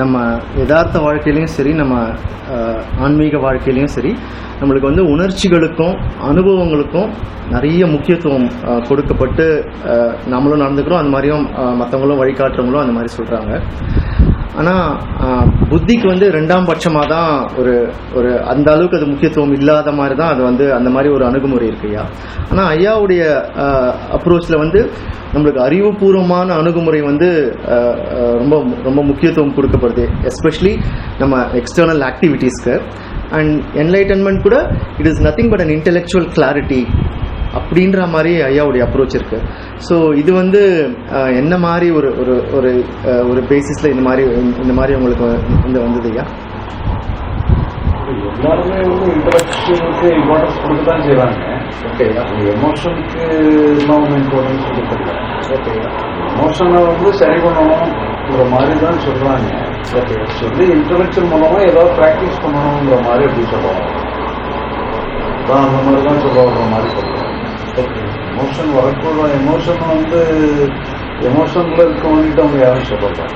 நம்ம யதார்த்த வாழ்க்கையிலையும் சரி நம்ம ஆன்மீக வாழ்க்கையிலையும் சரி நம்மளுக்கு வந்து உணர்ச்சிகளுக்கும் அனுபவங்களுக்கும் நிறைய முக்கியத்துவம் கொடுக்கப்பட்டு நம்மளும் நடந்துக்கிறோம். அந்த மாதிரியும் மற்றவங்களும் வழிகாட்டுறவங்களும் அந்த மாதிரி சொல்கிறாங்க ஆனால் புத்திக்கு வந்து ரெண்டாம் பட்சமாக தான் ஒரு ஒரு அந்த அளவுக்கு அது முக்கியத்துவம் இல்லாத மாதிரி தான் அது வந்து அந்த மாதிரி ஒரு அணுகுமுறை இருக்கு ஐயா. ஆனால் ஐயாவுடைய அப்ரோச்சில் வந்து நம்மளுக்கு அறிவுபூர்வமான அணுகுமுறை வந்து ரொம்ப ரொம்ப முக்கியத்துவம் கொடுக்கப்படுது எஸ்பெஷலி நம்ம எக்ஸ்டர்னல் ஆக்டிவிட்டீஸ்க்கு அண்ட் என்லைட்டன்மெண்ட் கூட it is nothing but an intellectual clarity அப்படின்ற மாதிரி ஐயாவுடைய அப்ரோச் இருக்கு. ஸோ இது வந்து என்ன மாதிரி ஒரு ஒரு ஒரு ஒரு பேசிஸில் இந்த மாதிரி இந்த மாதிரி உங்களுக்கு இந்த வந்தது ஐயா? எல்லாருமே வந்து இன்டலெக்சுவலுக்கு இம்பார்ட்டன்ஸ் கொடுக்க தான் செய்கிறாங்க ஓகே ஐயா எமோஷனுக்கு இன்னும் இம்பார்ட்டன்ஸ் கொடுக்கல ஓகே ஐயா எமோஷனை வந்து சரி பண்ணணுங்கிற மாதிரி தான் சொல்கிறாங்க ஓகே சொல்லி இன்டர்வென்ஷன் மூலமாக ஏதாவது ப்ராக்டிஸ் பண்ணணுங்கிற மாதிரி அப்படி சொல்லுவாங்க அந்த மாதிரி தான் சொல்ல மாதிரி சொல்லுவாங்க ஓகே எமோஷன் வரக்கூட எமோஷன் வந்து எமோஷனில் இருக்கவங்கிட்ட அவங்க யாரும் சொல்லலாம்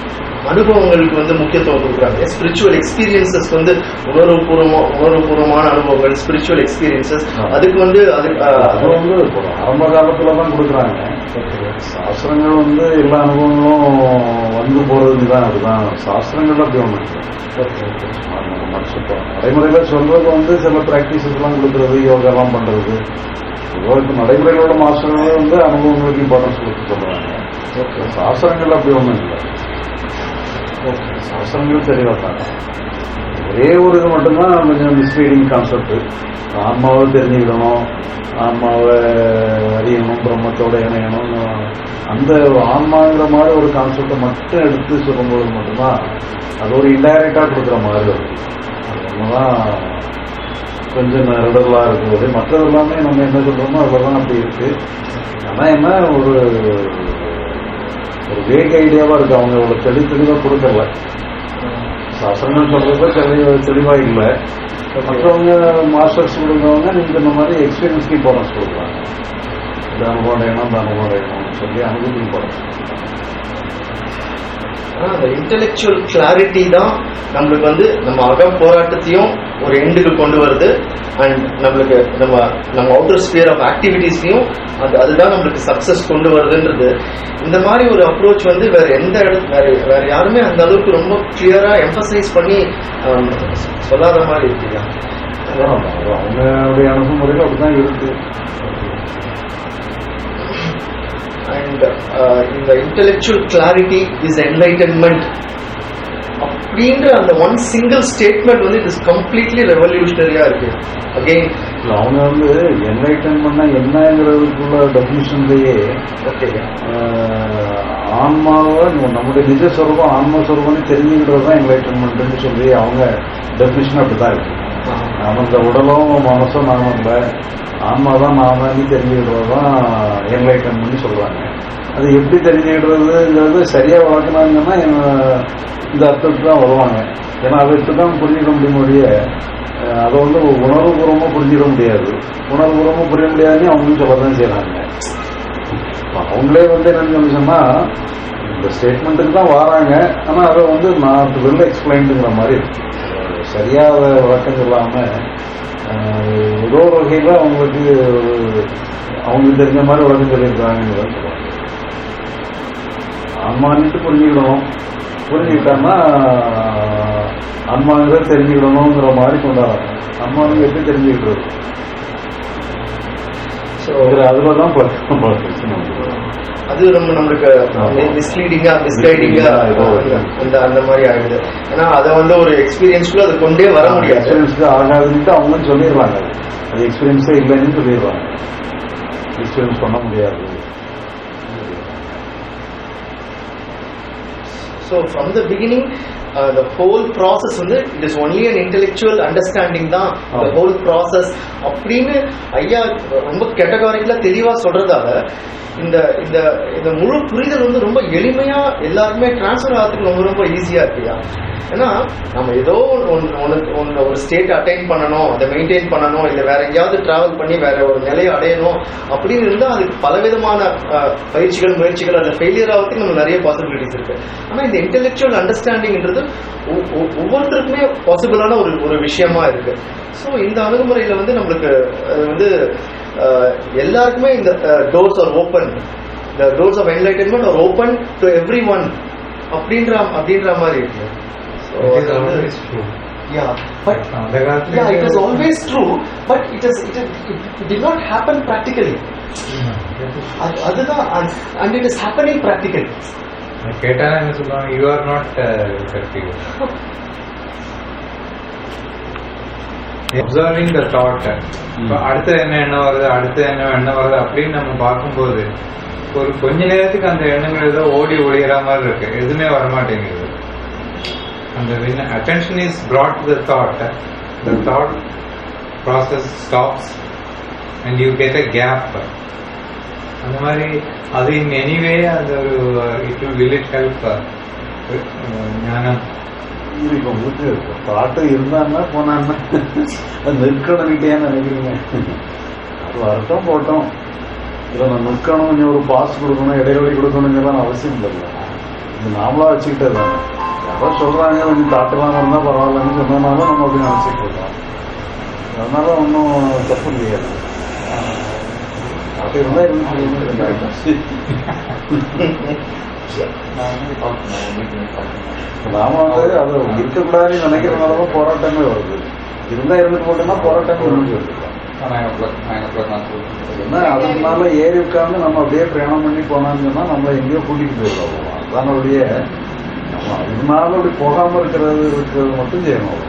அனுபவங்களுக்கு வந்து முக்கியத்துவம் கொடுக்குறாங்க. ஸ்பிரிச்சுவல் எக்ஸ்பீரியன்சஸ் வந்து உணர்வுபூர்வமா உணர்வுபூர்வமான அனுபவங்கள் ஸ்பிரிச்சுவல் எக்ஸ்பீரியன்சஸ். அதுக்கு வந்து அது அது வந்து ஆரம்ப காலத்தில் தான் கொடுக்குறாங்க. சாஸ்திரங்கள் வந்து எல்லா அனுபவங்களும் வந்து போறதுக்கு தான் அதுதான் சாஸ்திரங்கள் அப்படி ஒன்று நடைமுறையில் சொல்றது வந்து சில ப்ராக்டிசஸ் எல்லாம் கொடுக்கறது யோகாலாம் பண்றது. யோகத்து நடைமுறைகளோட மாஸ்டர்கள் வந்து அனுபவங்களுக்கு இம்பார்ட்டன்ஸ் கொடுத்து ஓகே சாஸ்திரங்கள் அப்படி ஒன்றும் இல்லை. சாஸ்திரங்கள் தெளிவாக ஒரே ஒரு இது மட்டும்தான் கொஞ்சம் மிஸ்லீடிங் கான்செப்ட் ஆன்மாவை தெரிஞ்சுக்கிடணும் ஆன்மாவை அறியணும் பிரம்மத்தோட இணையணும் அந்த ஆன்மாங்கிற மாதிரி ஒரு கான்செப்டை மட்டும் எடுத்து சொல்லும்போது மட்டும்தான் அது ஒரு இன்டைரக்டாக கொடுக்குற மாதிரி இருக்கும் அது கொஞ்சம் நெருடலாக இருக்குது. மற்றது எல்லாமே நம்ம என்ன சொல்கிறோமோ அதெல்லாம் அப்படி இருக்குது ஆனால் என்ன ஒரு ஒரு வேக ஐடியாவாக இருக்கு அவங்க ஒரு தெளி தெளிவாக கொடுக்கல சாஸ்திரங்கள் சொல்றப்ப தெளிவா தெளிவா இல்லை மற்றவங்க மாஸ்டர்ஸ் கொடுக்குறவங்க நீங்க இந்த மாதிரி எக்ஸ்பீரியன்ஸ்க்கு இம்பார்ட்டன்ஸ் கொடுக்குறாங்க இந்த அனுபவம் அடையணும் இந்த அனுபவம் அடையணும்னு சொல்லி அனுபவம் இம்பார்ட்டன்ஸ் அந்த இன்டெலெக்சுவல் கிளாரிட்டி தான் நம்மளுக்கு வந்து நம்ம அக போராட்டத்தையும் ஒரு எண்டுக்கு கொண்டு வருது. அண்ட் நம்மளுக்கு நம்ம நம்ம அவுட்டர் ஸ்பியர் ஆஃப் ஆக்டிவிட்டீஸையும் அது அதுதான் நம்மளுக்கு சக்ஸஸ் கொண்டு வருதுன்றது. இந்த மாதிரி ஒரு அப்ரோச் வந்து வேற எந்த இடத்து வேற வேற யாருமே அந்த அளவுக்கு ரொம்ப கிளியரா எம்பசைஸ் பண்ணி சொல்லாத மாதிரி இருக்குயா அதான் அது அவங்களுடைய அணுகுமுறையில் அப்படிதான் இருக்கு. அண்ட் இந்த இன்டெலெக்சுவல் கிளாரிட்டி இஸ் என்லைட்டன்மெண்ட் அப்படின்ற அந்த ஒன் சிங்கிள் ஸ்டேட்மெண்ட் வந்து இட் இஸ் கம்ப்ளீட்லி ரெவல்யூஷனரியா இருக்கு. அகெயின் அவங்க வந்து என்லைட்டன்மெண்ட்னா என்னங்கிறதுக்குள்ள டெபினிஷன்லயே ஓகே ஆன்மாவை நம்முடைய நிஜ சொரூபம் ஆன்ம சொரூபம்னு தெரிஞ்சுக்கிறது தான் என்லைட்டன்மெண்ட்னு சொல்லி அவங்க டெபினிஷன் அப்படிதான் இருக்கு. நாம இந்த உடலும் மனசும் நாம இல்லை. ஆன்மா தான் நாம தெரிஞ்சுக்கிடுறது தான் என்லைட்டன்மெண்ட் சொல்றாங்க. அது எப்படி தெரிஞ்சுக்கிடுறதுங்கிறது சரியா வளர்க்கணுங்கன்னா இந்த அர்த்தத்துக்கு தான் வருவாங்க. ஏன்னா அதை எடுத்து தான் புரிஞ்சுக்க முடியும் ஒழிய அதை வந்து உணர்வுபூர்வமாக புரிஞ்சிட முடியாது. உணர்வுபூர்வமாக புரிய முடியாதுன்னு அவங்களும் சொல்ல தான் செய்கிறாங்க அவங்களே வந்து என்னன்னு சொல்லி சொன்னா இந்த ஸ்டேட்மெண்ட்டுக்கு தான் வராங்க. ஆனால் அதை வந்து நான் வெளில எக்ஸ்பிளைன்டுங்கிற மாதிரி இருக்கு. அஹ் சரியா அதை விளக்கம் சொல்லாம அஹ் ஏதோ ஒரு வகையில் அவங்களுக்கு அவங்களுக்கு தெரிஞ்ச மாதிரி விளக்கம் சொல்லியிருக்காங்கிறத சொல்லுவாங்க ஆன்மானிட்டு புரிஞ்சுக்கிடணும் புரிஞ்சுக்கிட்டான்னா ஆன்மாங்கிறத தெரிஞ்சுக்கிடணுங்கிற மாதிரி கொண்டாடுறாங்க ஆன்மானுங்க எப்படி தெரிஞ்சுக்கிடுறது ஸோ அதில் தான் பிரச்சனை அது ரொம்ப நம்மளுக்கு. மிஸ்லீடிங்கா மிஸ்கைடிங்கா அந்த அந்த மாதிரி ஆயிடுது. ஏன்னா அதை வந்து ஒரு எக்ஸ்பீரியன்ஸ்க்குள்ள அதை கொண்டே வர முடியாது. எக்ஸ்பீரியன்ஸ்க்கு ஆகாதுன்ட்டு அவங்களும் சொல்லிடுறாங்க அது. எக்ஸ்பீரியன்ஸே இல்லைன்னு சொல்லிடுறாங்க எக்ஸ்பீரியன்ஸ் பண்ண முடியாது. So from the beginning the whole process வந்து it is only an intellectual understanding தான். த. ஹோல் ப்ராசஸ் அப்படின்னு ஐயா ரொம்ப கேட்டகாரிக்கலா தெளிவா சொல்றதால இந்த இந்த இந்த முழு புரிதல் வந்து ரொம்ப எளிமையா எல்லாருமே டிரான்ஸ்ஃபர் ஆகிறதுக்கு ரொம்ப ரொம்ப ஈஸியா இருக்குயா ஏன்னா நம்ம ஏதோ ஒன்று ஒன்று ஒன்று ஒரு ஸ்டேட் அட்டைன் பண்ணணும் அதை மெயின்டைன் பண்ணணும் இல்லை வேற எங்கேயாவது டிராவல் பண்ணி வேற ஒரு நிலையை அடையணும் அப்படின்னு இருந்தால் அதுக்கு பலவிதமான பயிற்சிகள் முயற்சிகள் அதில் ஃபெயிலியர் ஆகிறதுக்கு நம்ம நிறைய பாசிபிலிட்டிஸ் இருக்கு. ஆனால் இந்த இன்டெலெக்சுவல் அண்டர்ஸ்டாண்டிங்ன்றது ஒ- ஒவ்வொருத்தருக்குமே பாசிபிளான ஒரு ஒரு விஷயமா இருக்கு. ஸோ இந்த அணுகுமுறையில் வந்து நம்மளுக்கு அது வந்து எல்லாருக்குமே இந்த doors are open the doors of enlightenment are open to everyone அப்படின்ற அப்படின்ற மாதிரி இருக்கு So, It is அது வந்து- always true. Yeah, but அந்த காலத்துல yeah, it is always true, but it is it, is, it did not happen practically. அது அதுதான் and- and it is happening practically. கேட்டா என்ன சொல்லுவாங்க you are not observing the thought இப்போ அடுத்து என்ன எண்ணம் வருது அடுத்து என்ன எண்ணம் வருது அப்படின்னு நம்ம பார்க்கும்போது ஒரு கொஞ்ச நேரத்துக்கு அந்த எண்ணங்கள் ஏதோ ஓடி ஒளிகிற மாதிரி இருக்கு. எதுவுமே வரமாட்டேங்குது. அந்த attention is brought to the thought the thought process stops and you get a gap. அந்த மாதிரி அது இன் எனிவே அது ஒரு இட் வில் இட் ஹெல்ப் ஞானம். இது இப்போ உங்களுக்கு பாட்டு இருந்தான்னா போனான்னா அது நிற்கணும்கிட்டேன்னு நினைக்கிறீங்க அது வரட்டும் போட்டோம் இல்லை நான் நிற்கணும் கொஞ்சம் ஒரு பாஸ் கொடுக்கணும் இடைவெளி கொடுக்கணுங்கலாம் அவசியம் இல்லை இது நாமளா வச்சுக்கிட்டது தானே யாரோ சொல்றாங்க கொஞ்சம் தாட்டலாம் இருந்தால் பரவாயில்லன்னு சொன்னனாலும் நம்ம அப்படி நினச்சிட்டு இருக்கோம் அதனால ஒன்றும் தப்பு இல்லையா அப்படி இருந்தால் இருந்து நாம வந்து அதை இருக்கக்கூடாதுன்னு நினைக்கிறதுனால தான் போராட்டமே வருது. இருந்தா இருந்துட்டு போட்டோம்னா போராட்டங்கள் முடிஞ்சு வருது. என்ன அதுக்குனால ஏறி உட்கார்ந்து நம்ம அப்படியே பிரயாணம் பண்ணி போனான்னு சொன்னா நம்மளை எங்கேயோ கூட்டிட்டு போயிடுவோம் அதான் அப்படியே நம்ம அதனால அப்படி போகாம இருக்கிறது இருக்கிறது மட்டும் செய்யணும்.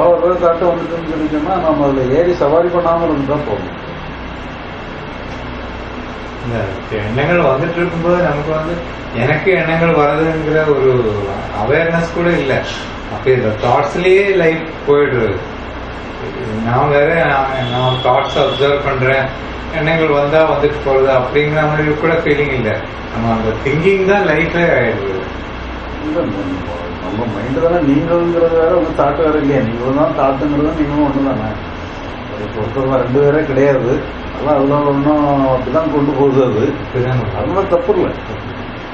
ஒரு தாட்டம் வந்துட்டுன்னு சொல்லி சொன்னா நம்ம அதுல ஏறி சவாரி பண்ணாம இருந்தா போதும். இந்த எண்ணங்கள் வந்துட்டு இருக்கும்போது நமக்கு வந்து எனக்கு எண்ணங்கள் வருதுங்கிற ஒரு அவேர்னஸ் கூட இல்லை. அப்போ இந்த தாட்ஸ்லயே லைஃப் போயிடுறது நான் வேற நான் தாட்ஸ் அப்சர்வ் பண்றேன். எண்ணங்கள் வந்தா வந்துட்டு போறது அப்படிங்கிற மாதிரி கூட ஃபீலிங் இல்லை. நம்ம அந்த திங்கிங் தான் லைஃபே ஆயிடுது. நம்ம- மைண்ட் தானே நீங்கள்ங்கிறது வேற உங்க தாட்டு வேற இல்லையா. நீங்களும் தான் தாட்டுங்கிறது நீங்களும் ஒன்று தானே அதை ரெண்டு பேரே கிடையாது. அதெல்லாம் அதுல ஒன்றும் அப்படிதான் கொண்டு போகுது அது. இப்படிதான் அதனால தப்பு இல்லை.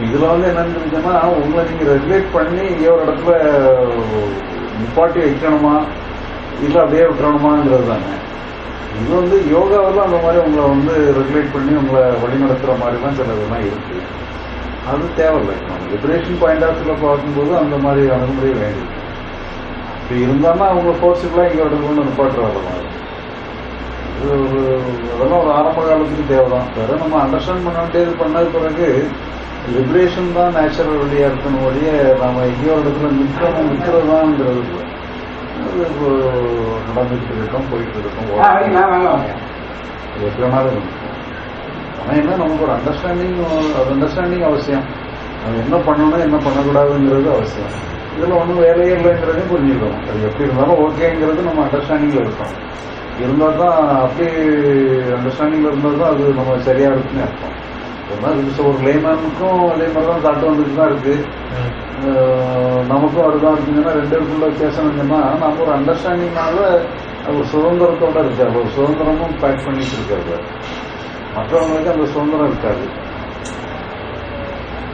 இதுல வந்து என்னன்னு தெரிஞ்சோன்னா உங்களை நீங்க ரெகுலேட் பண்ணி ஒரு இடத்துல நிப்பாட்டி வைக்கணுமா? இல்லை அப்படியே விட்டுறணுமாங்கிறது தானே. இது வந்து யோகாவில் அந்த மாதிரி உங்களை வந்து ரெகுலேட் பண்ணி உங்களை வழிநடத்துற மாதிரி தான் சில இதெல்லாம் இருக்கு. அது தேவையில்லை. நம்ம லிபரேஷன் பாயிண்ட் ஆஃப் வியூல பார்க்கும்போது அந்த மாதிரி அணுகுமுறை வேண்டியது இப்போ இருந்தாலும் அவங்க ஃபோர்ஸிபிளாக இங்கே இடத்துல கொண்டு நிப்பாட்டுற வேலை தான் அது. இது ஒரு அதெல்லாம் ஒரு ஆரம்ப காலத்துக்கு தேவைதான். வேற நம்ம அண்டர்ஸ்டாண்ட் பண்ண வேண்டியது பண்ணது பிறகு லிபரேஷன் தான் நேச்சுரல் வழியாக இருக்கணும் ஒழிய நம்ம எங்கேயோ இடத்துல நிற்கணும் நிற்கிறது தான்ங்கிறது இல்லை. அது இப்போ நடந்துகிட்டு இருக்கோம் போயிட்டு இருக்கோம் ஓடிட்டு அது எப்படி வேணாலும் இருக்கும் ஆனால் என்ன நமக்கு ஒரு அண்டர்ஸ்டாண்டிங் அது அண்டர்ஸ்டாண்டிங் அவசியம். நம்ம என்ன பண்ணணும் என்ன பண்ணக்கூடாதுங்கிறது அவசியம். இதில் ஒன்றும் வேலையே இல்லைங்கிறதையும் புரிஞ்சுக்கணும். அது எப்படி இருந்தாலும் ஓகேங்கிறது நம்ம அண்டர்ஸ்டாண்டிங்கில் இருக்கோம் இருந்தால் தான் அப்படி அண்டர்ஸ்டாண்டிங்கில் இருந்தால் தான் அது நம்ம சரியாக இருக்குன்னு அர்த்தம். அதனால் இது ஒரு லேமேனுக்கும் அதே மாதிரி தான் தாட்டு வந்துட்டு தான் இருக்குது நமக்கும் அதுதான் இருக்குங்கன்னா ரெண்டு பேருக்குள்ள வித்தியாசம் என்னன்னா நம்ம ஒரு அண்டர்ஸ்டாண்டிங்னால ஒரு சுதந்திரத்தோட இருக்காது. ஒரு சுதந்திரமும் பேக் பண்ணிட்டு இருக்காது. மற்றவங்களுக்கு அந்த சுதந்திரம் இருக்காது.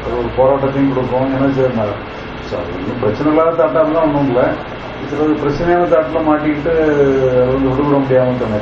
அது ஒரு போராட்டத்தையும் கொடுக்கும் சரி நான் சாரி இன்னும் பிரச்சனை இல்லாத தாட்டாக இருந்தால் ஒன்றும் இல்லை. சிலது பிரச்சனையான தாட்டில் மாட்டிக்கிட்டு வந்து விடுபட முடியாமல் தானே